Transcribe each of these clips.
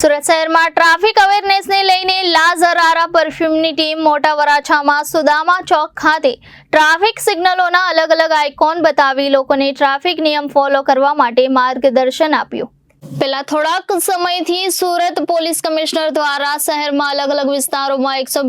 સુરત શહેરમાં ટ્રાફિક અવેરનેસને લઈને લાઝરારા પરફ્યુમની ટીમ મોટા વરાછામાં સુદામા ચોક ખાતે ટ્રાફિક સિગ્નલોના અલગ અલગ આઇકોન બતાવી લોકોને ટ્રાફિક નિયમ ફોલો કરવા માટે માર્ગદર્શન આપ્યું. પેલા થોડાક સમયથી સુરત પોલીસ કમિશનર દ્વારા શહેરમાં અલગ અલગ વિસ્તારોમાં એકસો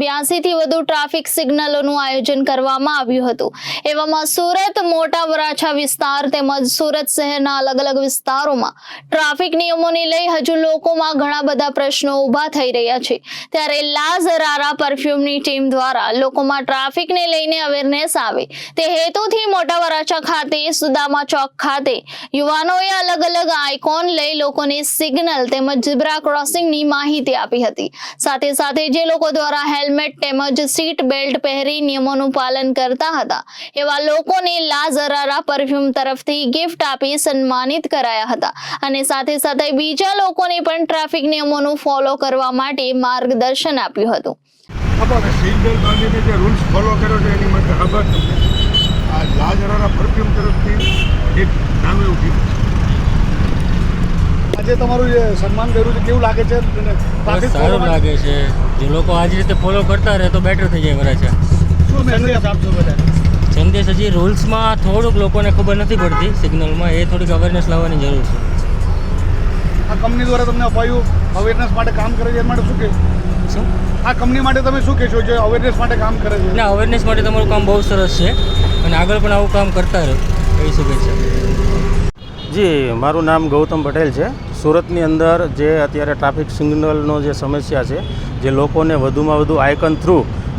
થી વધુ ટ્રાફિક સિગ્નલોનું આયોજન કરવામાં આવ્યું હતું. એવામાં સુરત, મોટા વરાછા વિસ્તાર તેમજ સુરત શહેરના અલગ અલગ વિસ્તારોમાં ટ્રાફિક નિયમોને લઈ હજુ લોકોમાં ઘણા બધા પ્રશ્નો ઊભા થઈ રહ્યા છે. ત્યારે લાઝરારા પરફ્યુમની ટીમ દ્વારા લોકોમાં ટ્રાફિકને લઈને અવેરનેસ આવે. તે હેતુથી મોટા વરાછા ખાતે, સુદામા ચોક ખાતે યુવાનોએ અલગ અલગ આઇકોન લઈ લોકોને સિગ્નલ તેમજ ઝીબ્રા ક્રોસિંગની માહિતી આપી હતી. સાથે સાથે જે લોકો દ્વારા હેલ્મેટ તેમજ સીટ બેલ્ટ પહેરી નિયમોનું પાલન કરતા હતા, એવા લોકોને લાઝરારા પરફ્યુમ તરફથી ગિફ્ટ આપી સન્માનિત કરાયા હતા. અને સાથે સાથે બીજા લોકોને પણ ટ્રાફિક નિયમોનું ફોલો કરવા માટે માર્ગદર્શન આપ્યું હતું. જે રૂલ્સ ફોલો કર્યો છે, એની માટે ખબર આ લાજરાના પરફ્યુમ તરફથી એક નાનું એવું gift આજે તમારું જે સન્માન કર્યું છે કેવું લાગે છે? સારું લાગે છે. જે લોકો આજ રીતે ફોલો કરતા રહે તો બેટર થઈ જાય વરાછા શું મેસેજ આપશો બધા? સંદેશ હજી રૂલ્સમાં થોડુંક લોકોને ખબર નથી પડતી સિગ્નલમાં એ થોડીક અવેરનેસ લાવવાની જરૂર છે. આ કંપની દ્વારા તમને અપાયું અવેરનેસ માટે કામ કરે છે એ માટે શું કે શું? આ કંપની માટે તમે શું કહેશો જે અવેરનેસ માટે કામ કરે છે? ના અવેરનેસ માટે તમારું કામ બહુ સરસ છે. અને આગળ પણ આવું કામ કરતા રહો. એવી શુભેચ્છા. જી મારું નામ ગૌતમ પટેલ છે. સુરતની અંદર જે અત્યારે ટ્રાફિક સિગ્નલનો જે સમસ્યા છે, જે લોકોને વધુમાં વધુ આયકન થ્રુ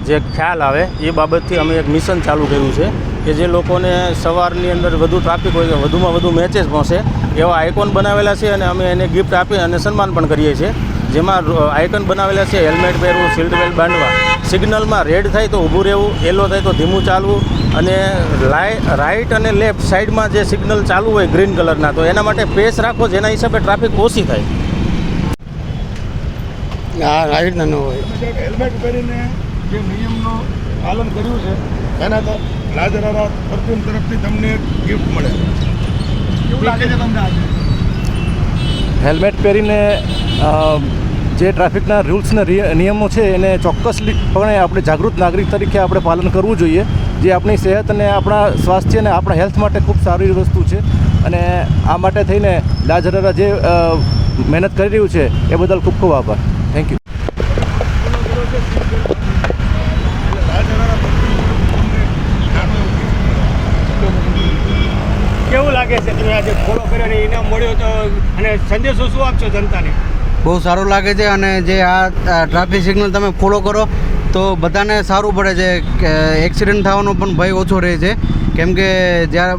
જે ખ્યાલ આવે, એ બાબતથી અમે એક મિશન ચાલુ કર્યું છે કે જે લોકોને સવારની અંદર વધુ ટ્રાફિક હોય વધુમાં વધુ મેચેસ પહોંચે એવા આઇકોન બનાવેલા છે અને અમે એને ગિફ્ટ આપી અને સન્માન પણ કરીએ છીએ. જેમાં આઇકન બનાવેલા છે હેલ્મેટ પહેરવું સીટ બેલ્ટ બાંધવા. સિગ્નલમાં રેડ થાય તો ઊભું રહેવું યલો થાય તો ધીમું ચાલવું અને લાઈ રાઈટ અને લેફ્ટ સાઈડમાં જે સિગ્નલ ચાલુ હોય ગ્રીન કલરના તો એના માટે પેસ રાખો જેના હિસાબે ટ્રાફિક ઓછી થાય. હા રાઈટ ના હોય. હેલ્મેટ પહેરીને જે નિયમનું પાલન કર્યું છે એના તો લાજરારા પરફ્યુમ તરફથી તમને ગિફ્ટ મળે. કેવું લાગે છે તમને આજે? હેલ્મેટ પહેરીને જે ટ્રાફિકના રૂલ્સના નિયમો છે એને ચોક્કસપણે આપણે જાગૃત નાગરિક તરીકે આપણે પાલન કરવું જોઈએ. જે આપણી સેહત અને આપણા સ્વાસ્થ્ય અને આપણા હેલ્થ માટે ખૂબ સારી વસ્તુ છે. અને આ માટે થઈને લાજરારા જે મહેનત કરી રહ્યું છે એ બદલ ખૂબ ખૂબ આભાર. થેન્ક યુ કેવું લાગે છે તમે આજે ફોલો કર્યો અને ઇનામ મળ્યો તો અને સંદેશો શું આપશો જનતાને? બહુ સારું લાગે છે અને જે આ ટ્રાફિક સિગ્નલ તમે ફોલો કરો તો બધાને સારું પડે છે કે એક્સિડન્ટ થવાનો પણ ભય ઓછો રહે છે. કેમ કે જ્યારે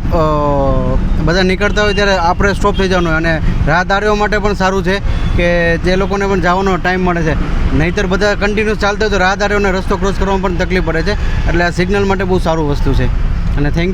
બધા નીકળતા હોય ત્યારે આપણે સ્ટોપ થઈ જવાનું અને રાહદારીઓ માટે પણ સારું છે કે જે લોકોને પણ જવાનો ટાઈમ મળે છે. નહીંતર બધા કન્ટિન્યુઅસ ચાલતા હોય તો રાહદારીઓને રસ્તો ક્રોસ કરવામાં પણ તકલીફ પડે છે. એટલે આ સિગ્નલ માટે બહુ સારું વસ્તુ છે. અને થેન્ક યુ